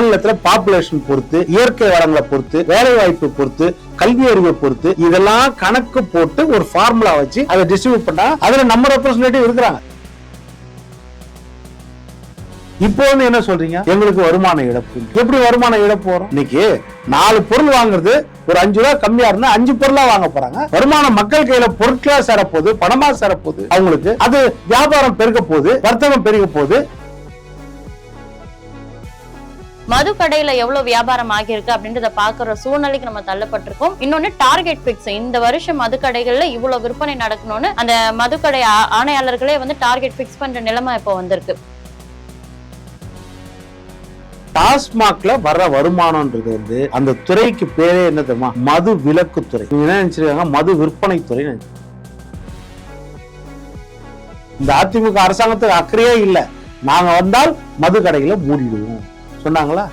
மாநிலத்துல பாப்புலேஷன் பொறுத்து இயற்கை வளங்களை பொறுத்து வேலை வாய்ப்பு பொறுத்து கல்வி அறிவை பொறுத்து இதெல்லாம் கணக்கு போட்டு ஒரு ஃபார்முலா வச்சு அதை டிஸ்ட்ரிபியூட் பண்ணா அதுல நம்ம ரெப்ரஸன்டேட்டிவ் இருக்கிறாங்க. இப்போ வந்து என்ன சொல்றீங்க? எங்களுக்கு வருமான இழப்பு. எப்படி வருமான இழப்பு வரும்? இன்னைக்கு நாலு பொருள் வாங்குறது ஒரு அஞ்சு ரூபா கம்மியா இருந்தா அஞ்சு பொருளா வாங்க போறாங்க. வருமானம் மக்கள் கையில பொருட்களா சேரப்போகுது பணமா சேரப்போகுது. அவங்களுக்கு அது வியாபாரம் பெருக போகுது வர்த்தகம் பெருக போகுது. மது கடையில எவ்வளவு வியாபாரம் ஆகியிருக்கு அப்படின்றத பாக்குற சூழ்நிலைக்கு நம்ம தள்ளப்பட்டிருக்கோம். இன்னொன்னு டார்கெட் பிக்ஸ் இந்த வருஷம் மது கடைகள்ல இவ்வளவு விற்பனை நடக்கணும்னு அந்த மதுக்கடை கடை ஆணையாளர்களே வந்து டார்கெட் பிக்ஸ் பண்ற நிலைமை இப்போ வந்திருக்கு. டாஸ்மாக்ல வர வருமானம்ன்றது வந்து அந்த துறைக்கு பேரே என்ன தெரியுமா? மது விலக்கு துறை. என்ன நினைச்சிருக்காங்க? மது விற்பனை துறை இந்த அதிமுக அரசாங்கத்துக்கு அக்கறையே இல்ல. நாங்க வந்தால் மது கடைகளை மூடிடுவோம். சொன்னாங்களா?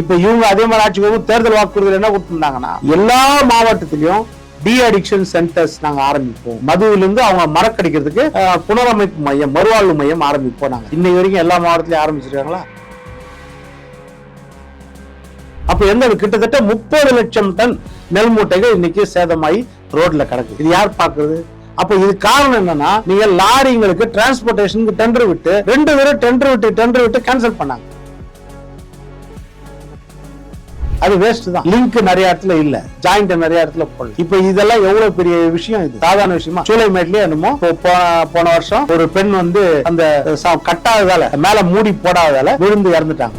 இப்ப இவங்க அதே மாதிரி ஆட்சி வரும்போது தேர்தல் வாக்குறுதியில் என்ன கொடுத்துருந்தாங்கன்னா எல்லா மாவட்டத்திலையும் டி அடிக்ஷன் சென்டர்ஸ் நாங்க ஆரம்பிப்போம். மதுவிலிருந்து அவங்க மறக்கடிக்கிறதுக்கு புனரமைப்பு மையம் மறுவாழ்வு மையம் ஆரம்பிப்போம் நாங்க. இன்னைக்கு வரைக்கும் எல்லா மாவட்டத்திலையும் ஆரம்பிச்சிருக்காங்களா? அப்ப என்ன கிட்டத்தட்ட முப்பது லட்சம் டன் நெல் மூட்டைகள் இன்னைக்கு சேதமாயி ரோட்ல கிடக்கு. இது யார் பாக்குறது அப்ப இது காரணம் என்னன்னா நீங்க லாரிங்களுக்கு டிரான்ஸ்போர்டேஷனுக்கு டெண்டர் விட்டு ரெண்டு பேரும் டெண்டர் விட்டு டெண்டர் விட்டு கேன்சல் பண்ணாங்க. அது வேஸ்ட் தான். லிங்க் நிறைய இடத்துல இல்ல. ஜாயிண்ட் நிறைய இடத்துல போடல. இப்ப இதெல்லாம் எவ்வளவு பெரிய விஷயம் இது? சாதாரண விஷயமா? சூளைமேட்லயே என்னமோ இப்போ போ- போன வருஷம் ஒரு பெண் வந்து அந்த கட்டாததால மேல மூடி போடாததால விழுந்து இறந்துட்டாங்க.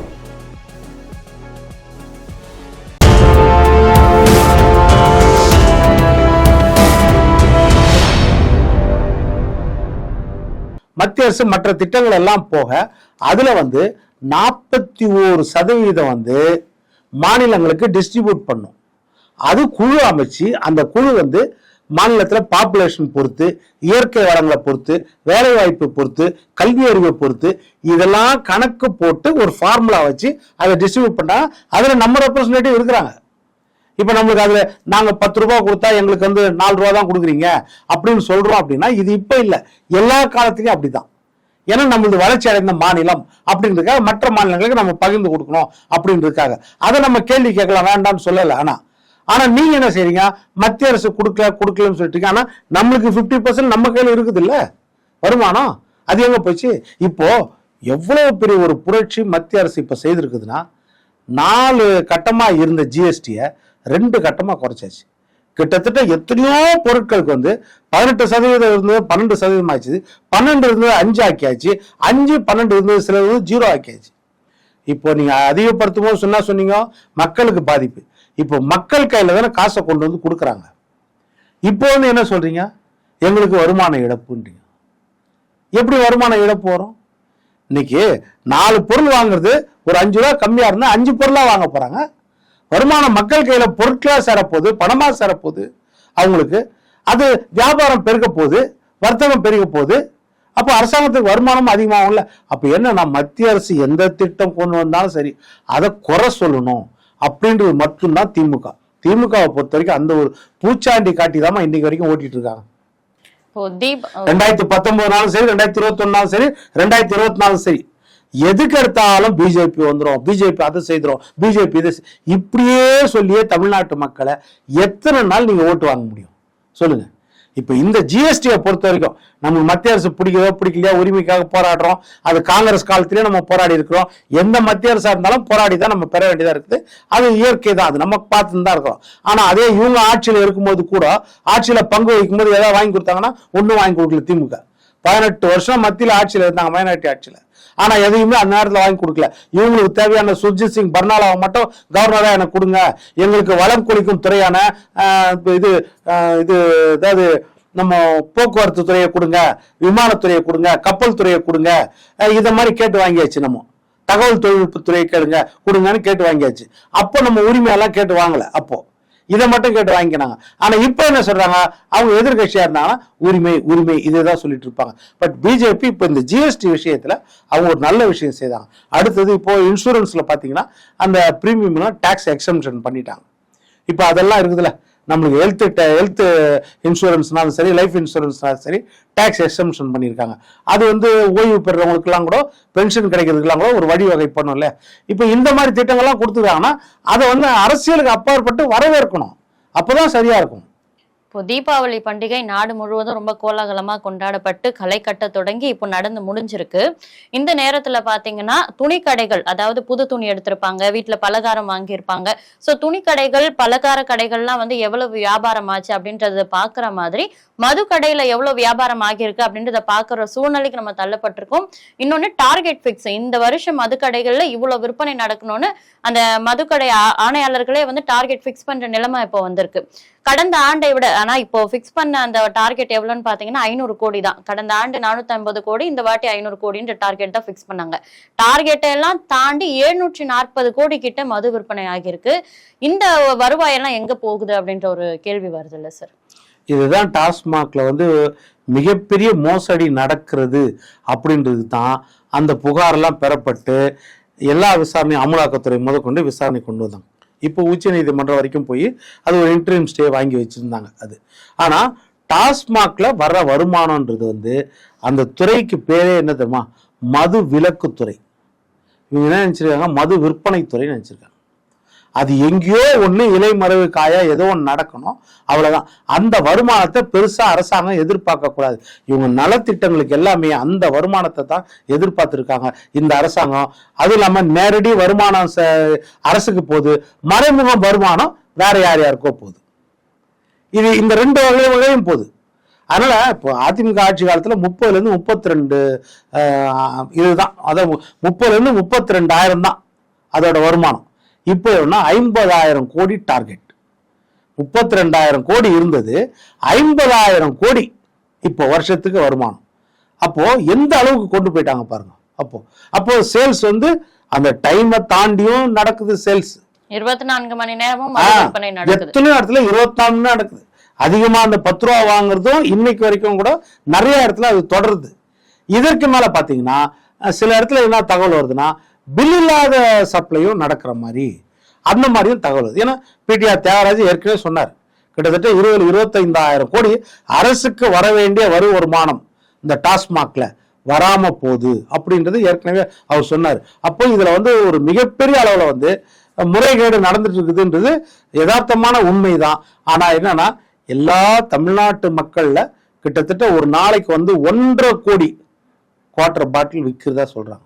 மத்திய அரசு மற்ற திட்டங்கள் எல்லாம் போக அதுல வந்து நாற்பத்தி ஓரு சதவீதம் வந்து மாநிலங்களுக்கு டிஸ்ட்ரிபியூட் பண்ணும். அது குழு அமைச்சு அந்த குழு வந்து மாநிலத்தில் பாப்புலேஷன் பொறுத்து இயற்கை வளங்களை பொறுத்து வேலைவாய்ப்பை பொறுத்து கல்வி அறிவை பொறுத்து இதெல்லாம் கணக்கு போட்டு ஒரு ஃபார்முலா வச்சு அதை டிஸ்ட்ரிபியூட் பண்ணால் அதில் நம்ம ரெப்ரஸன்டேட்டிவ் இருக்கிறாங்க. இப்போ நம்மளுக்கு அதில் நாங்கள் பத்து ரூபா கொடுத்தா எங்களுக்கு வந்து நாலு ரூபா தான் கொடுக்குறீங்க அப்படின்னு சொல்கிறோம் அப்படின்னா இது இப்போ இல்லை. எல்லா காலத்துக்கும் அப்படி தான் ஏன்னா நம்மளது வளர்ச்சி அடைந்த மாநிலம் அப்படின்றதுக்காக மற்ற மாநிலங்களுக்கு நம்ம பகிர்ந்து கொடுக்கணும் அப்படின்றதுக்காக. அதை நம்ம கேள்வி கேட்கலாம் வேண்டாம்னு சொல்லலை ஆனா. ஆனா நீங்க என்ன செய்றீங்க? மத்திய அரசு கொடுக்கல கொடுக்கலன்னு சொல்லிட்டீங்க. ஆனா நம்மளுக்கு 50% பர்சன்ட் நம்ம கையில் இருக்குது இல்ல வருமானம்? அது எங்க போச்சு? இப்போ எவ்வளவு பெரிய ஒரு புரட்சி மத்திய அரசு இப்ப செய்திருக்குதுன்னா நாலு கட்டமா இருந்த ஜிஎஸ்டியை ரெண்டு கட்டமா குறைச்சாச்சு. கிட்டத்தட்ட எத்தனையோ பொருட்களுக்கு வந்து பதினெட்டு சதவீதம் இருந்தது பன்னெண்டு சதவீதம் ஆச்சு பன்னெண்டு இருந்தது அஞ்சு ஆக்கியாச்சு. அஞ்சு பன்னெண்டு இருந்தது சில வந்து ஜீரோ ஆக்கியாச்சு. இப்போ நீங்க அதிகப்படுத்தும் போது சொன்னா சொன்னீங்க மக்களுக்கு பாதிப்பு. இப்போ மக்கள் கையில தானே காசை கொண்டு வந்து கொடுக்குறாங்க. இப்போ வந்து என்ன சொல்றீங்க? எங்களுக்கு வருமான இழப்புன்றீங்க. எப்படி வருமான இழப்பு வரும்? இன்னைக்கு நாலு பொருள் வாங்குறது ஒரு அஞ்சு ரூபா கம்மியா இருந்தா அஞ்சு பொருளா வாங்க போறாங்க. வருமானம் மக்கள் கையில பொருட்களா சேரப்போகுது பணமா சேரப்போகுது. அவங்களுக்கு அது வியாபாரம் பெருக போகுது வர்த்தகம் பெருக போகுது அப்போ அரசாங்கத்துக்கு வருமானம் அதிகமாகும்ல அப்ப என்னன்னா மத்திய அரசு எந்த திட்டம் கொண்டு வந்தாலும் சரி அதை குறை சொல்லணும் அப்படின்றது மட்டும்தான் திமுக. திமுகவை பொறுத்த வரைக்கும் அந்த ஒரு பூச்சாண்டி காட்டி தான் இன்னைக்கு வரைக்கும் ஓட்டிட்டு இருக்காங்க. ரெண்டாயிரத்தி பத்தொன்பதுனாலும் சரி ரெண்டாயிரத்தி இருபத்தி ஒன்னாலும் சரி ரெண்டாயிரத்தி இருபத்தி நாலும் சரி. எதுக்கு எடுத்தாலும் பிஜேபி வந்துடும் பிஜேபி அதை செய்திடும் பிஜேபி இதை இப்படியே சொல்லியே தமிழ்நாட்டு மக்களை எத்தனை நாள் நீங்கள் ஓட்டு வாங்க முடியும்? சொல்லுங்க. இப்போ இந்த ஜிஎஸ்டியை பொறுத்த வரைக்கும் நம்ம மத்திய அரசு பிடிக்கதோ பிடிக்கலையா உரிமைக்காக போராடுறோம். அது காங்கிரஸ் காலத்திலேயே நம்ம போராடி இருக்கிறோம். எந்த மத்திய அரசாக இருந்தாலும் போராடி தான் நம்ம பெற வேண்டியதாக இருக்குது. அது இயற்கை தான். அது நம்ம பார்த்துன்னு தான் இருக்கிறோம். ஆனால் அதே இவங்க ஆட்சியில் இருக்கும்போது கூட ஆட்சியில் பங்கு வைக்கும் போது வாங்கி கொடுத்தாங்கன்னா ஒன்றும் வாங்கி கொடுக்கல திமுக. பதினெட்டு வருஷம் மத்தியில் ஆட்சியில் இருந்தாங்க மைனாரிட்டி ஆட்சியில். ஆனா எதையுமே அந்த நேரத்தில் வாங்கி கொடுக்கல. இவங்களுக்கு தேவையான சுர்ஜித் சிங் பர்னாலாவை மட்டும் கவர்னரா எனக்கு கொடுங்க. எங்களுக்கு வளம் குளிக்கும் துறையான இது இது அதாவது நம்ம போக்குவரத்து துறையை கொடுங்க விமானத்துறையை கொடுங்க கப்பல் துறையை கொடுங்க. இதை மாதிரி கேட்டு வாங்கியாச்சு நம்ம. தகவல் தொழில்நுட்பத்துறையை கேளுங்க கொடுங்கன்னு கேட்டு வாங்கியாச்சு. அப்போ நம்ம உரிமையெல்லாம் கேட்டு வாங்கல அப்போ. இதை மட்டும் கேட்டு வாங்கிக்கினாங்க ஆனா இப்போ என்ன சொல்றாங்க? அவங்க எதிர்கட்சியா இருந்தாங்கன்னா உரிமை உரிமை இதுதான் சொல்லிட்டு இருப்பாங்க. பட் பிஜேபி இப்போ இந்த ஜிஎஸ்டி விஷயத்துல அவங்க ஒரு நல்ல விஷயம் செய்தாங்க. அடுத்தது இப்போ இன்சூரன்ஸ்ல பாத்தீங்கன்னா அந்த பிரீமியம்லாம் டாக்ஸ் எக்ஸம்ஷன் பண்ணிட்டாங்க. இப்போ அதெல்லாம் இருக்குதுல்ல? நம்மளுக்கு ஹெல்த் ஹெல்த் இன்சூரன்ஸ்னாலும் சரி லைஃப் இன்சூரன்ஸ்னாலும் சரி டேக்ஸ் எக்ஸம்ஷன் பண்ணியிருக்காங்க. அது வந்து ஓய்வு பெறுறவங்களுக்குலாம் கூட பென்ஷன் கிடைக்கிறதுக்கெல்லாம் கூட ஒரு வழிவகை பண்ணும்ல. இப்போ இந்த மாதிரி திட்டங்கள்லாம் கொடுத்துருக்காங்கன்னா அதை வந்து அரசியலுக்கு அப்பாற்பட்டு வரவேற்கணும். அப்போதான் சரியா இருக்கும். இப்போ தீபாவளி பண்டிகை நாடு முழுவதும் ரொம்ப கோலாகலமா கொண்டாடப்பட்டு களை கட்ட தொடங்கி இப்போ நடந்து முடிஞ்சிருக்கு. இந்த நேரத்துல பாத்தீங்கன்னா துணி கடைகள் அதாவது புது துணி எடுத்திருப்பாங்க வீட்டுல பலகாரம் வாங்கியிருப்பாங்க. சோ துணி கடைகள் பலகார கடைகள்லாம் வந்து எவ்வளவு வியாபாரம் ஆச்சு அப்படின்றத பாக்குற மாதிரி மது கடையில எவ்வளவு வியாபாரம் ஆகியிருக்கு அப்படின்றத பாக்குற சூழ்நிலைக்கு நம்ம தள்ளப்பட்டிருக்கோம். இன்னொன்னு டார்கெட் ஃபிக்ஸ் இந்த வருஷம் மது கடைகள்ல இவ்வளவு விற்பனை நடக்கணும்னு அந்த மதுக்கடை ஆணையாளர்களே வந்து டார்கெட் ஃபிக்ஸ் பண்ற நிலைமை இப்போ வந்திருக்கு. கடந்த ஆண்டை விட ஆனா இப்போ ஃபிக்ஸ் பண்ண அந்த டார்கெட் எவ்வளவுன்னு பாத்தீங்கன்னா ஐநூறு கோடி தான். கடந்த ஆண்டு நானூத்தி ஐம்பது கோடி இந்த வாட்டி ஐநூறு கோடின்ற டார்கெட் தான் ஃபிக்ஸ் பண்ணாங்க. டார்கெட்டை எல்லாம் தாண்டி எழுநூற்றி நாற்பது கோடி கிட்ட மது விற்பனை ஆகியிருக்கு. இந்த வருவாயெல்லாம் எங்க போகுது அப்படின்ற ஒரு கேள்வி வருது இல்ல சார் இதுதான் டாஸ்மாக்ல வந்து மிகப்பெரிய மோசடி நடக்கிறது அப்படின்றது தான். அந்த புகாரெல்லாம் பெறப்பட்டு எல்லா விசாரணையும் அமலாக்கத்துறை முதற்கொண்டு விசாரணை கொண்டு வந்தாங்க. இப்போ உச்சநீதிமன்றம் வரைக்கும் போய் அது ஒரு இன்டர்வியூ ஸ்டே வாங்கி வச்சிருந்தாங்க அது. ஆனா டாஸ்மாக்ல வர்ற வருமானம்ன்றது வந்து அந்த துறைக்கு பேரே என்ன தெரியுமா? மது விலக்குத்துறை இவங்க என்ன நினைச்சிருக்காங்க? மது விற்பனைத்துறைன்னு நினச்சிருக்காங்க நினைச்சிருக்காங்க. அது எங்கேயோ ஒன்று இலை மறைவு காயா ஏதோ ஒன்று நடக்கணும். அவ்வளோதான் அந்த வருமானத்தை பெருசாக அரசாங்கம் எதிர்பார்க்கக்கூடாது இவங்க நலத்திட்டங்களுக்கு எல்லாமே அந்த வருமானத்தை தான் எதிர்பார்த்துருக்காங்க இந்த அரசாங்கம். அதுவும் இல்லாமல் நேரடி வருமானம் ச- அரசுக்கு போகுது. மறைமுக வருமானம் வேற யார் யாருக்கோ போகுது. இது இந்த ரெண்டு வகை வகையும் போகுது. அதனால இப்போ அதிமுக ஆட்சி காலத்துல முப்பதுல இருந்து முப்பத்தி ரெண்டு இதுதான். அதாவது முப்பதுல இருந்து முப்பத்தி ரெண்டாயிரம் தான் அதோட வருமானம். இப்போ என்ன ஐம்பதாயிரம் கோடி டார்கெட். முப்பத்தி ரெண்டாயிரம் கோடி இருந்தது. ஐம்பதாயிரம் கோடி இப்போ வருஷத்துக்கு வருமானம். அப்போ எந்த அளவுக்கு கொண்டு போயிட்டாங்க பாருங்க. அப்போ அப்போ சேல்ஸ் வந்து அந்த டைமை தாண்டியும் நடக்குது சேல்ஸ் இருபத்தி நான்கு மணி நேரமும் எத்தனையோ இடத்துல இருபத்தி நாலு மணி நடக்குது. அதிகமா அந்த பத்து ரூபா வாங்குறதும் இன்னைக்கு வரைக்கும் கூட நிறைய இடத்துல அது தொடருது. இதற்கு மேல பாத்தீங்கன்னா சில இடத்துல என்ன தகவல் வருதுன்னா பில் இல்லாத சப்ளையும் நடக்கிற மாதிரி அந்த மாதிரியும் தகவல் ஏன்னா பிடிஆர் தியாகராஜ் ஏற்கனவே சொன்னார் கிட்டத்தட்ட இருபது இருபத்தைந்தாயிரம் கோடி அரசுக்கு வர வேண்டிய வரி வருமானம் இந்த டாஸ்மாக்ல வராம போகுது அப்படின்றது ஏற்கனவே அவர் சொன்னார். அப்போ இதுல வந்து ஒரு மிகப்பெரிய அளவுல வந்து முறைகேடு நடந்துட்டு இருக்குதுன்றது யதார்த்தமான உண்மைதான். ஆனா என்னன்னா எல்லா தமிழ்நாட்டு மக்கள்ல கிட்டத்தட்ட ஒரு நாளைக்கு வந்து ஒன்றரை கோடி குவார்டர் பாட்டில் விற்கிறதா சொல்றாங்க.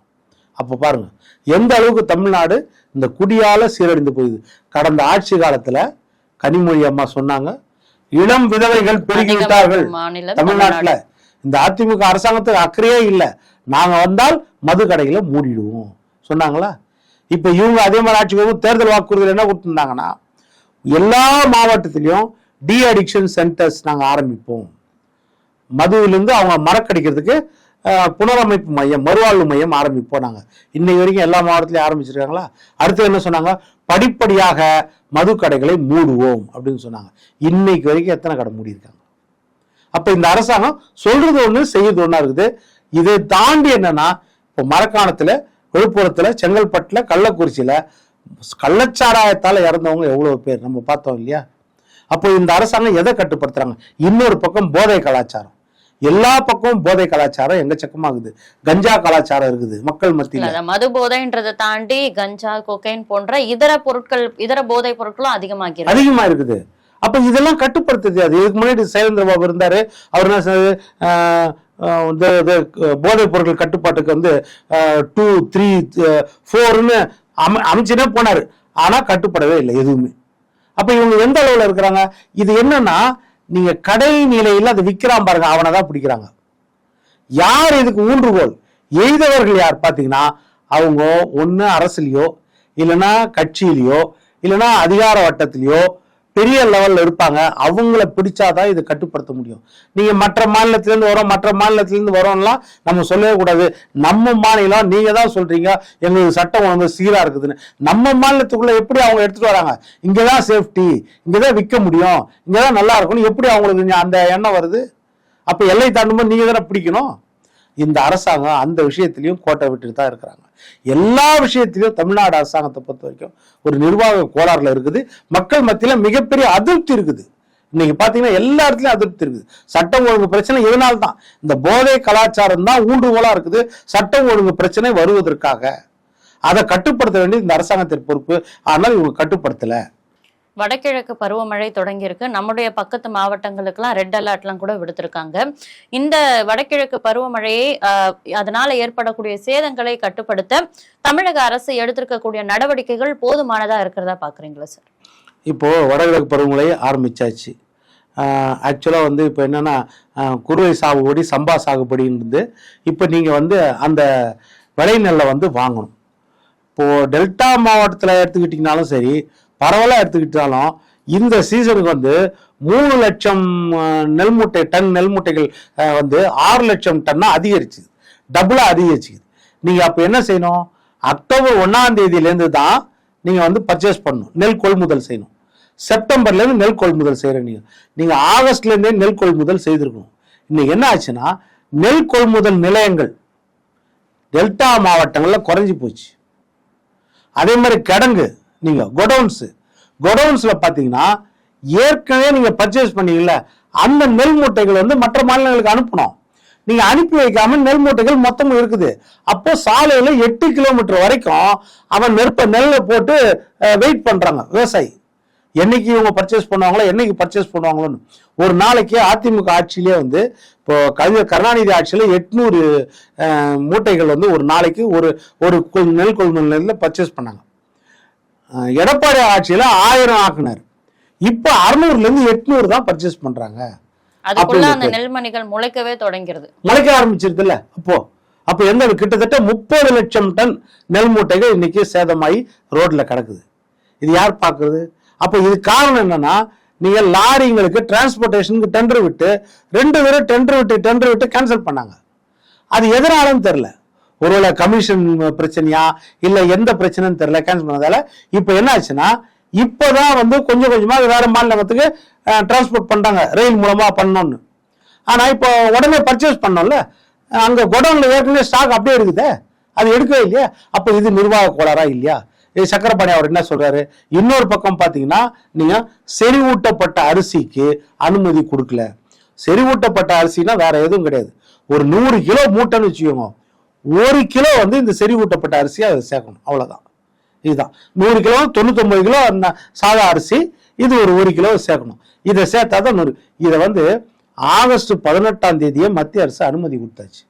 அப்ப பாருங்க எந்த அளவுக்கு தமிழ்நாடு இந்த குடியால சீரழிந்து போகுது? கடந்த ஆட்சி காலத்துல கனிமொழி அம்மா சொன்னாங்க இளம் விதவைகள் பெருகி விட்டார்கள். அதிகமாக மாநிலம் தமிழ்நாட்டுல இந்த அதிமுக அரசாங்கத்துக்கு அக்கறையே இல்லை. நாங்க வந்தால் மது கடைகளை மூடிடுவோம் சொன்னாங்களா? இப்ப இவங்க அதே மாதிரி ஆட்சிக்கு வரும்போது தேர்தல் வாக்குறுதியில் என்ன கொடுத்துருந்தாங்கன்னா எல்லா மாவட்டத்திலையும் டி அடிக்ஷன் சென்டர்ஸ் நாங்க ஆரம்பிப்போம். மதுவிலிருந்து அவங்க மறக்கடிக்கிறதுக்கு புனரமைப்பு மையம் மறுவாழ்வு மையம் ஆரம்பிப்போம் நாங்கள் இன்னைக்கு வரைக்கும் எல்லா மாவட்டத்திலையும் ஆரம்பிச்சிருக்காங்களா? அடுத்து என்ன சொன்னாங்க? படிப்படியாக மது கடைகளை மூடுவோம் அப்படின்னு சொன்னாங்க. இன்னைக்கு வரைக்கும் எத்தனை கடை மூடியிருக்காங்க? அப்போ இந்த அரசாங்கம் சொல்றது ஒன்று செய்யறது ஒன்றா இருக்குது. இதை தாண்டி என்னன்னா இப்போ மரக்காணத்தில் விழுப்புரத்தில் செங்கல்பட்டில் கள்ளக்குறிச்சியில் கள்ளச்சாராயத்தால் இறந்தவங்க எவ்வளோ பேர் நம்ம பார்த்தோம் இல்லையா? அப்போ இந்த அரசாங்கம் எதை கட்டுப்படுத்துறாங்க? இன்னொரு பக்கம் போதை கலாச்சாரம். எல்லா பக்கமும் போதை கலாச்சாரம் எங்கச்சக்கமாகுது கஞ்சா கலாச்சாரம் இருக்குது மக்கள் மத்தியில. மது போதைன்றதை தாண்டி கஞ்சா கொக்கைன் போன்ற இதர பொருட்கள் இதர போதை பொருட்களும் அதிகமாகிறது அதிகமா இருக்குது அப்ப இதெல்லாம் கட்டுப்படுத்துது அது. இதுக்கு முன்னாடி சைலேந்திர பாபு இருந்தாரு. அவர் என்ன சொன்னாரு, போதைப் பொருட்கள் கட்டுப்பாட்டுக்கு வந்து டூ த்ரீ ஃபோர்னு அம அமைச்சுனே போனாரு. ஆனா கட்டுப்படவே இல்லை எதுவுமே. அப்ப இவங்க எந்த அளவுல இருக்கிறாங்க? இது என்னன்னா நீங்க கடை நிலையில் அதை விற்கிறான் பாருங்க அவனை தான் பிடிக்கிறாங்க. யார் இதுக்கு ஊன்றுகோல்? எய்தவர்கள் யார் பார்த்தீங்கன்னா அவங்க ஒன்று அரசுலையோ இல்லைன்னா கட்சியிலையோ இல்லைன்னா அதிகார வட்டத்திலையோ பெரிய லெவல்ல இருப்பாங்க. அவங்கள பிடிச்சாதான் இது கட்டுப்படுத்த முடியும். நீங்க மற்ற மாநிலத்திலேருந்து வரோம் மற்ற மாநிலத்திலேருந்து வரோம்லாம் நம்ம சொல்லவே கூடாது. நம்ம மாநிலம் நீங்க தான் சொல்றீங்க. எங்களுக்கு சட்டம் ஒழுங்கு சீரா இருக்குதுன்னு. நம்ம மாநிலத்துக்குள்ள எப்படி அவங்க எடுத்துட்டு வராங்க? இங்கதான் சேஃப்டி இங்கதான் விற்க முடியும். இங்கதான் நல்லா இருக்கும்னு எப்படி அவங்களுக்கு அந்த எண்ணம் வருது? அப்ப எல்லை தாண்டும்போது நீங்க தானே பிடிக்கணும்? இந்த அரசாங்கம் அந்த விஷயத்திலையும் கோட்டை விட்டுட்டு தான் இருக்கிறாங்க. எல்லா விஷயத்திலையும் தமிழ்நாடு அரசாங்கத்தை பொறுத்த வரைக்கும் ஒரு நிர்வாக கோளாறுல இருக்குது. மக்கள் மத்தியில மிகப்பெரிய அதிருப்தி இருக்குது. இன்னைக்கு பாத்தீங்கன்னா எல்லா இடத்துலயும் அதிருப்தி இருக்குது. சட்டம் ஒழுங்கு பிரச்சனை இதனால தான் இந்த போதை கலாச்சாரம் தான் ஊண்டுகோலா இருக்குது. சட்டம் ஒழுங்கு பிரச்சனை வருவதற்காக. அதை கட்டுப்படுத்த வேண்டியது இந்த அரசாங்கத்தின் பொறுப்பு. ஆனால் இவங்க கட்டுப்படுத்தலை. வடகிழக்கு பருவமழை தொடங்கியிருக்கு. நம்முடைய பக்கத்து மாவட்டங்களுக்கெல்லாம் ரெட் அலர்ட்லாம் கூட விடுத்திருக்காங்க. இந்த வடகிழக்கு பருவமழையை அதனால ஏற்படக்கூடிய சேதங்களை கட்டுப்படுத்த தமிழக அரசு எடுத்திருக்கக்கூடிய நடவடிக்கைகள் போதுமானதா இருக்கிறதா பாக்குறீங்களா சார்? இப்போ வடகிழக்கு பருவமழை ஆரம்பிச்சாச்சு. ஆக்சுவலாக வந்து இப்போ என்னன்னா ஆஹ், குறுவை சாகுபடி சம்பா சாகுபடின்றது இப்போ நீங்கள் வந்து அந்த விளைநெல்லை வந்து வாங்கணும். இப்போது டெல்டா மாவட்டத்தில் எடுத்துக்கிட்டிங்கனாலும் சரி பரவலாக எடுத்துக்கிட்டாலும் இந்த சீசனுக்கு வந்து மூணு லட்சம் நெல் மூட்டை டன் நெல் மூட்டைகள் வந்து ஆறு லட்சம் டன்னா அதிகரிச்சுது. டபுளாக அதிகரிச்சுது. நீங்கள் அப்போ என்ன செய்யணும்? அக்டோபர் ஒன்றாம் தேதியிலேருந்து தான் நீங்கள் வந்து பர்ச்சேஸ் பண்ணணும். நெல் கொள்முதல் செய்யணும். செப்டம்பர்லேருந்து நெல் கொள்முதல் செய்கிற நீங்கள் நீங்கள் ஆகஸ்ட்லேருந்தே நெல் கொள்முதல் செய்திருக்கணும். இன்னைக்கு என்ன ஆச்சுன்னா நெல் கொள்முதல் நிலையங்கள் டெல்டா மாவட்டங்களில் குறைஞ்சி போச்சு. அதே மாதிரி கிடங்கு. நீங்க கொடவுன்ஸ் கொடவுன்ஸ்ல பாத்தீங்கன்னா ஏற்கனவே நீங்க பர்ச்சேஸ் பண்ணீங்கல்ல அந்த நெல் மூட்டைகள் வந்து மற்ற மாநிலங்களுக்கு அனுப்பணும். நீங்க அனுப்பி வைக்காம நெல் மூட்டைகள் மொத்தமும் இருக்குது. அப்போ சாலையில எட்டு கிலோமீட்டர் வரைக்கும் அவன் நெருப்ப நெல்லை போட்டு வெயிட் பண்றாங்க விவசாயி. என்னைக்கு இவங்க பர்ச்சேஸ் பண்ணுவாங்களோ என்னைக்கு பர்ச்சேஸ் பண்ணுவாங்களோன்னு. ஒரு நாளைக்கு அதிமுக ஆட்சியிலே வந்து இப்போ கவிஞர் கருணாநிதி ஆட்சியில் எட்நூறு மூட்டைகள் வந்து ஒரு நாளைக்கு ஒரு ஒரு நெல் கொள்முதல் நிலையத்தில் பர்ச்சேஸ் பண்ணாங்க. எடப்பாடி ஆட்சியில் ஆயிரம் ஆக்குனார். இப்போ அறுநூறுலேருந்து எட்நூறு தான் பர்ச்சேஸ் பண்ணுறாங்க அதுக்குள்ள அந்த நெல்மணிகள் முளைக்கவே தொடங்கிறது. முளைக்க ஆரம்பிச்சிருதுல்ல அப்போ. அப்போ எந்த கிட்டத்தட்ட முப்பது லட்சம் டன் நெல் மூட்டைகள் இன்னைக்கு சேதமாகி ரோட்ல கிடக்குது. இது யார் பார்க்குறது அப்போ இது காரணம் என்னன்னா நீங்க லாரிங்களுக்கு டிரான்ஸ்போர்ட்டேஷனுக்கு டெண்டர் விட்டு ரெண்டு பேரும் டெண்டர் விட்டு டெண்டர் விட்டு கேன்சல் பண்ணாங்க. அது எதனாலும் தெரில ஒருவேளை கமிஷன் பிரச்சனையா? இல்ல எந்த பிரச்சனைன்னு தெரியல. கேன்சல் பண்ணதால இப்போ என்ன ஆச்சுன்னா இப்போதான் வந்து கொஞ்சம் கொஞ்சமா வேற மாநிலத்துக்கு டிரான்ஸ்போர்ட் பண்றாங்க. ரயில் மூலமா பண்ணோம்னு ஆனா இப்போ உடனே பர்ச்சேஸ் பண்ணோம்ல அங்க குடோன்ல ஏற்கனவே ஸ்டாக் அப்படியே இருக்குதே. அது எடுக்கவே இல்லையா? அப்போ இது நிர்வாக கோளாறா இல்லையா? இது சக்கரபாணி அவர் என்ன சொல்றாரு? இன்னொரு பக்கம் பாத்தீங்கன்னா நீங்க செறிவூட்டப்பட்ட அரிசிக்கு அனுமதி கொடுக்கல. செறிவூட்டப்பட்ட அரிசினா வேற எதுவும் கிடையாது. ஒரு நூறு கிலோ மூட்டைன்னு வச்சுக்கோங்க. ஒரு கிலோ வந்து இந்த செறிவூட்டப்பட்ட அரிசியை அதை சேர்க்கணும். அவ்வளோதான் இதுதான். நூறு கிலோ தொண்ணூத்தொம்பது கிலோ அந்த சாதா அரிசி. இது ஒரு ஒரு கிலோ சேர்க்கணும். இதை சேர்த்தா தான் நூறு. இதை வந்து ஆகஸ்ட் பதினெட்டாம் தேதியே மத்திய அரசு அனுமதி கொடுத்தாச்சு.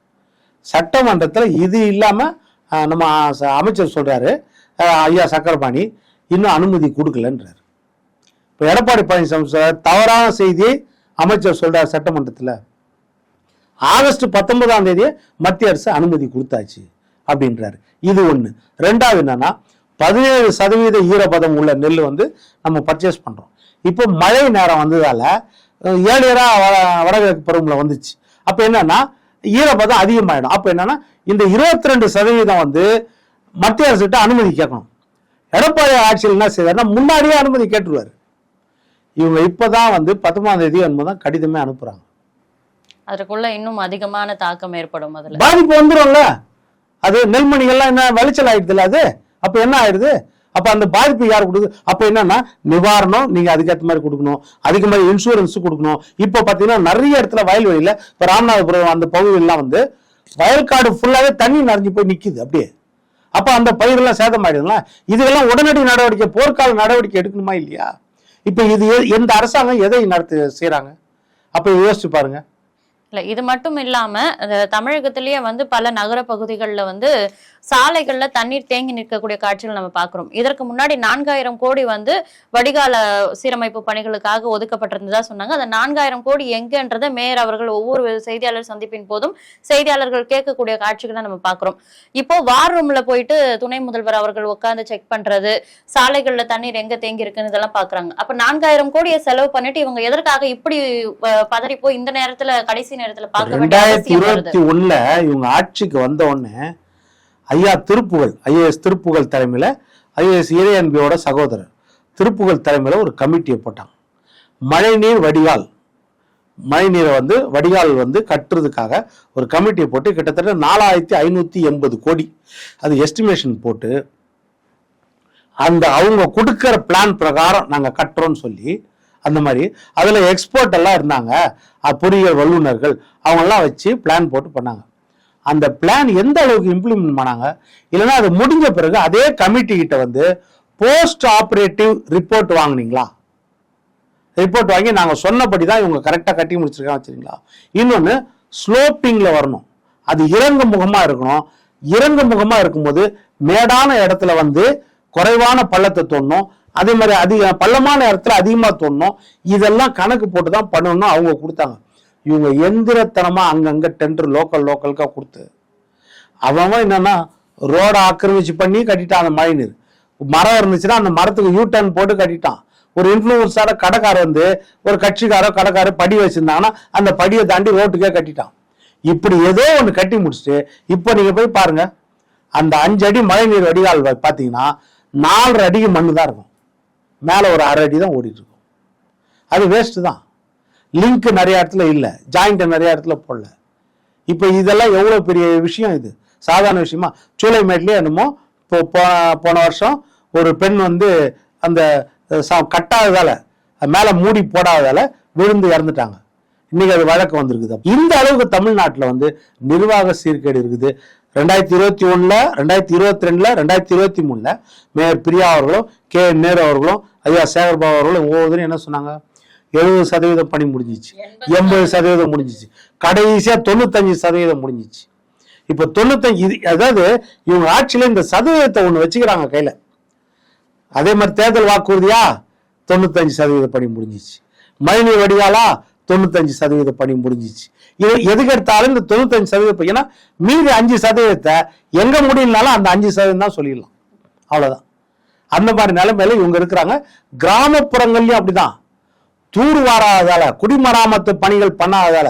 சட்டமன்றத்தில் இது இல்லாமல் நம்ம அமைச்சர் சொல்கிறாரு ஐயா சக்கரபாணி இன்னும் அனுமதி கொடுக்கலன்றார். இப்போ எடப்பாடி பழனிசாமி தவறான செய்தி அமைச்சர் சொல்கிறார் சட்டமன்றத்தில். ஆகஸ்ட் பத்தொன்பதாம் தேதியை மத்திய அரசு அனுமதி கொடுத்தாச்சு அப்படின்றாரு. இது ஒன்று ரெண்டாவது என்னன்னா பதினேழு சதவீத ஈரப்பதம் உள்ள நெல் வந்து நம்ம பர்ச்சேஸ் பண்ணுறோம் இப்போ மழை நேரம் வந்ததால அஹ், ஏழியரா வடகிழக்கு பருவம்ல வந்துச்சு. அப்போ என்னன்னா ஈரப்பதம் அதிகமாயிடும். அப்போ என்னன்னா இந்த இருபத்தி ரெண்டு சதவீதம் வந்து மத்திய அரசுகிட்ட அனுமதி கேட்கணும். எடப்பாடி ஆட்சியில் என்ன செய்வாருன்னா முன்னாடியே அனுமதி கேட்டுருவாரு. இவங்க இப்பதான் வந்து பத்தொன்பதாம் தேதி என்பதான் கடிதமே அனுப்புகிறாங்க அதற்குள்ள இன்னும் அதிகமான தாக்கம் ஏற்படும் அதுல. பாதிப்பு வந்துரும்ல? அது நெல்மணிகள்லாம் என்ன விளைச்சல் ஆயிடுதுல்ல அது? அப்ப என்ன ஆயிடுது? அப்ப அந்த பாதிப்பு யார் கொடுக்குது? அப்ப என்னன்னா நிவாரணம் நீங்க அதுக்கேற்ற மாதிரி கொடுக்கணும். அதுக்கு மாதிரி இன்சூரன்ஸ் கொடுக்கணும். இப்ப பாத்தீங்கன்னா நிறைய இடத்துல வயல்வெளியில இப்ப ராமநாதபுரம் அந்த பகுதியெல்லாம் வந்து வயல்காடு ஃபுல்லாவே தண்ணி நிறைஞ்சு போய் நிக்குது அப்படியே. அப்ப அந்த பயிரெல்லாம் சேதமாயிடுதுங்களா இதுக்கெல்லாம் உடனடி நடவடிக்கை போர்க்கால நடவடிக்கை எடுக்கணுமா இல்லையா? இப்ப இது எந்த அரசாங்கம் எதை நடத்து செய்யறாங்க அப்ப யோசிச்சு பாருங்க. இல்லை இது மட்டும் இல்லாமல் அந்த தமிழகத்திலேயே வந்து பல நகர பகுதிகளில் வந்து சாலைகளில் தண்ணீர் தேங்கி நிற்கக்கூடிய காட்சிகள் நம்ம பார்க்குறோம் இதற்கு முன்னாடி நான்காயிரம் கோடி வந்து வடிகால சீரமைப்பு பணிகளுக்காக ஒதுக்கப்பட்டிருந்ததா சொன்னாங்க. அந்த நான்காயிரம் கோடி எங்கன்றதை மேயர் அவர்கள் ஒவ்வொரு செய்தியாளர் சந்திப்பின் போதும் செய்தியாளர்கள் கேட்கக்கூடிய காட்சிகளை நம்ம பார்க்குறோம் இப்போ வார் ரூம்ல போயிட்டு துணை முதல்வர் அவர்கள் உட்காந்து செக் பண்றது சாலைகளில் தண்ணீர் எங்க தேங்கி இருக்குன்னு இதெல்லாம் பார்க்குறாங்க அப்போ நான்காயிரம் கோடியை செலவு பண்ணிட்டு இவங்க எதற்காக இப்படி பதறிப்போ இந்த நேரத்தில் கடைசி நேரத்துல பார்க்க ரெண்டாயிரத்தி இருபத்தி ஒண்ணுல இவங்க ஆட்சிக்கு வந்த உடனே ஐயா திருப்புகழ் ஐஏஎஸ் திருப்புகழ் தலைமையில ஐஏஎஸ் இறையன்பியோட சகோதரர் திருப்புகழ் தலைமையில ஒரு கமிட்டியை போட்டாங்க. மழைநீர் வடிகால். மழைநீரை வந்து வடிகால் வந்து கட்டுறதுக்காக ஒரு கமிட்டியை போட்டு கிட்டத்தட்ட நாலாயிரத்தி ஐநூத்தி எண்பது கோடி அது எஸ்டிமேஷன் போட்டு அந்த அவங்க கொடுக்கிற பிளான் பிரகாரம் நாங்க கட்டுறோம்னு சொல்லி அந்த மாதிரி. அதில் எக்ஸ்பர்ட் எல்லாம் இருந்தாங்க. பொறியியல் வல்லுநர்கள். அவங்கெல்லாம் வச்சு பிளான் போட்டு பண்ணாங்க. அந்த பிளான் எந்த அளவுக்கு இம்ப்ளிமெண்ட் பண்ணாங்க? இல்லைன்னா அது முடிஞ்ச பிறகு அதே கமிட்டி கிட்ட வந்து போஸ்ட் ஆப்ரேட்டிவ் ரிப்போர்ட் வாங்குனீங்களா? ரிப்போர்ட் வாங்கி நாங்கள் சொன்னபடி தான் இவங்க கரெக்டாக கட்டி முடிச்சிருக்காங்க வச்சுருங்களா இன்னொன்று ஸ்லோப்பிங்கில் வரணும். அது இறங்கு முகமாக இருக்கணும். இறங்கு முகமாக இருக்கும்போது மேடான இடத்துல வந்து குறைவான பள்ளத்தை தோணும். அதே மாதிரி அதிக பள்ளமான இடத்துல அதிகமாக தோணும். இதெல்லாம் கணக்கு போட்டு தான் பண்ணணும்னு அவங்க கொடுத்தாங்க. இவங்க எந்திரத்தனமாக அங்கங்கே டெண்டர் லோக்கல் லோக்கலுக்காக கொடுத்து. அவன் என்னென்னா என்னன்னா ரோடை ஆக்கிரமிச்சு பண்ணி கட்டிட்டான் அந்த மழை நீர் மரம் இருந்துச்சுன்னா அந்த மரத்துக்கு யூ டர்ன் போட்டு கட்டிட்டான். ஒரு இன்ஃப்ளூயன்ஸார கடைக்காரர் வந்து ஒரு கட்சிக்காரோ கடைக்காரோ படி வச்சிருந்தாங்கன்னா அந்த படியை தாண்டி ரோட்டுக்கே கட்டிட்டான். இப்படி ஏதோ ஒன்று கட்டி முடிச்சுட்டு இப்போ நீங்கள் போய் பாருங்க. அந்த அஞ்சு அடி மழை நீர் வடிகால் பார்த்தீங்கன்னா நாலரை அடிக்கு மண்ணு தான் இருக்கும். மேலே ஒரு அரை அடி தான் ஓடிட்டு இருக்கும் அது வேஸ்ட் தான். லிங்க் நிறைய இடத்துல இல்லை. ஜாயிண்ட்டு நிறைய இடத்துல போடல. இப்போ இதெல்லாம் எவ்வளோ பெரிய விஷயம் இது? சாதாரண விஷயமா சூளைமேட்லேயே என்னமோ இப்போ போன வருஷம் ஒரு பெண் வந்து அந்த ச- கட்டாததால மேலே மூடி போடாததால் விழுந்து இறந்துட்டாங்க. இன்னைக்கு அது வழக்கு வந்திருக்குது. இந்த அளவுக்கு தமிழ்நாட்டில் வந்து நிர்வாக சீர்கேடு இருக்குது. ரெண்டாயிரத்தி இருபத்தி ஒண்ணுல ரெண்டாயிரத்தி இருபத்தி ரெண்டுல ரெண்டாயிரத்தி இருபத்தி மூணுல மேயர் பிரியா அவர்களும் கே என் நேரு அவர்களும் ஐயா சேகர்பாபு அவர்களும் ஒவ்வொருத்தரும் என்ன சொன்னாங்க? எழுபது சதவீதம் பணி முடிஞ்சிச்சு. எண்பது சதவீதம் முடிஞ்சிச்சு. கடைசியா தொண்ணூத்தஞ்சு சதவீதம் முடிஞ்சிச்சு. இப்போ தொண்ணூத்தஞ்சு இது அதாவது இவங்க ஆட்சியில இந்த சதவீதத்தை ஒண்ணு வச்சுக்கிறாங்க கையில. அதே மாதிரி தேர்தல் வாக்குறுதியா? தொண்ணூத்தஞ்சு சதவீத பணி முடிஞ்சிச்சு. மழைநீர் வடிகாலா? தொண்ணூத்தஞ்சு சதவீத பணி முடிஞ்சிச்சு. இது எதுக்கு எடுத்தாலும் இந்த தொண்ணூத்தஞ்சு சதவீத ஏன்னா மீதி அஞ்சு சதவீதத்தை எங்க முடியலனாலும் அந்த அஞ்சு சதவீதம் தான் சொல்லிடலாம். அவ்வளவுதான். அந்த மாதிரி நிலைமையில இவங்க இருக்கிறாங்க. கிராமப்புறங்கள்லயும் அப்படிதான். தூர் வாராததால குடிமராமத்து பணிகள் பண்ணாததால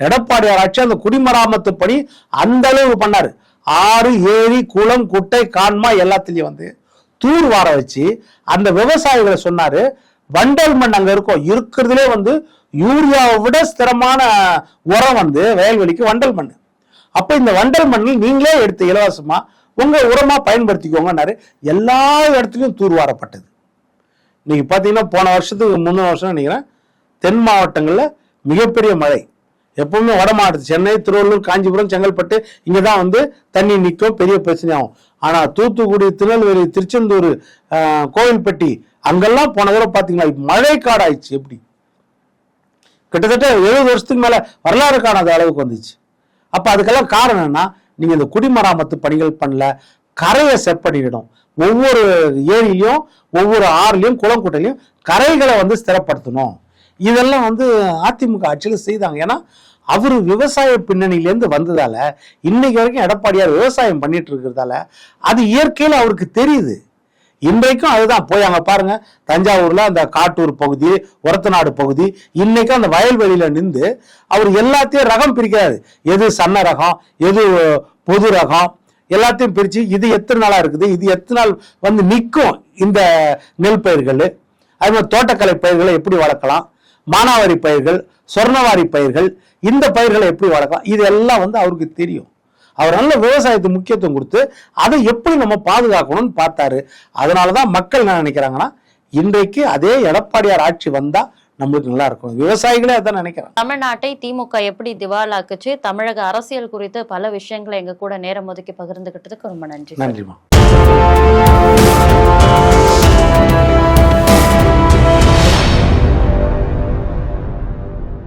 எடப்பாடியார் ஆட்சி அந்த குடிமராமத்து பணி அந்த அளவு பண்ணாரு. ஆறு ஏரி குளம் குட்டை கான்மா எல்லாத்துலயும் வந்து தூர் வார வச்சு அந்த விவசாயிகளை சொன்னாரு. வண்டல் மண் அங்க இருக்கும். இருக்கிறதுலே வந்து யூரியாவை விட ஸ்திரமான உரம் வந்து வயல்வெளிக்கு வண்டல் மண். அப்போ இந்த வண்டல் மண்ணில் நீங்களே எடுத்து இலவசமா உங்க உரமா பயன்படுத்திக்கோங்கன்னாரு. எல்லா இடத்துலையும் தூர்வாரப்பட்டது. நீங்க பார்த்தீங்கன்னா போன வருஷத்துக்கு முந்தின வருஷம் நினைக்கிறேன். தென் மாவட்டங்களில் மிகப்பெரிய மழை. எப்பவுமே வட மாவட்டத்து சென்னை திருவள்ளூர் காஞ்சிபுரம் செங்கல்பட்டு இங்கே தான் வந்து தண்ணி நிற்கும் பெரிய பிரச்சனையாகும். ஆனால் தூத்துக்குடி திருநெல்வேலி திருச்செந்தூர் கோவில்பட்டி அங்கெல்லாம் போன தடவை பாத்தீங்கன்னா மழை காடாயிடுச்சு. எப்படி? கிட்டத்தட்ட எழுபது வருஷத்துக்கு மேலே வரலாறு காணாத அளவுக்கு வந்துச்சு. அப்போ அதுக்கெல்லாம் காரணம் என்ன நீங்கள் இந்த குடிமராமத்து பணிகள் பண்ணல கரையை செட் பண்ணிடணும். ஒவ்வொரு ஏரியிலையும் ஒவ்வொரு ஆறுலையும் குளங்குட்டையிலையும் கரைகளை வந்து ஸ்திரப்படுத்தணும். இதெல்லாம் வந்து அதிமுக ஆட்சியில் செய்தாங்க. ஏன்னா அவர் விவசாய பின்னணியிலேருந்து வந்ததால இன்னைக்கு வரைக்கும் எடப்பாடியார் விவசாயம் பண்ணிட்டு இருக்கிறதால அது இயற்கையில் அவருக்கு தெரியுது. இன்றைக்கும் அதுதான். போய் அங்க பாருங்க. தஞ்சாவூர்ல அந்த காட்டூர் பகுதி ஒரத்தநாடு பகுதி இன்னைக்கும் அந்த வயல்வெளியில நின்று அவர் எல்லாத்தையும் ரகம் பிரிக்கிறாரு. எது சன்ன ரகம் எது பொது ரகம் எல்லாத்தையும் பிரிச்சு இது எத்தனை நாளா இருக்குது? இது எத்தனை நாள் வந்து நிற்கும் இந்த நெல் பயிர்கள்? அது மாதிரி தோட்டக்கலை பயிர்களை எப்படி வளர்க்கலாம்? மானாவாரி பயிர்கள் சொர்ணவாரி பயிர்கள் இந்த பயிர்களை எப்படி வளர்க்கலாம்? இது எல்லாம் வந்து அவருக்கு தெரியும். அவர் நல்ல விவசாயத்துக்கு முக்கியத்துவம் கொடுத்து அதை எப்படி நம்ம பாதுகாக்கணும்னு பார்த்தாரு. அதனாலதான் மக்கள் என்ன நினைக்கிறாங்கன்னா இன்றைக்கு அதே எடப்பாடியார் ஆட்சி வந்தா நம்மளுக்கு நல்லா இருக்கும். விவசாயிகளே அதான் நினைக்கிறாங்க. தமிழ்நாட்டை திமுக எப்படி திவாலாக்குச்சு? தமிழக அரசியல் குறித்து பல விஷயங்களை எங்க கூட நேரம் ஒதுக்கி பகிர்ந்துகிட்டதுக்கு ரொம்ப நன்றி. நன்றிமா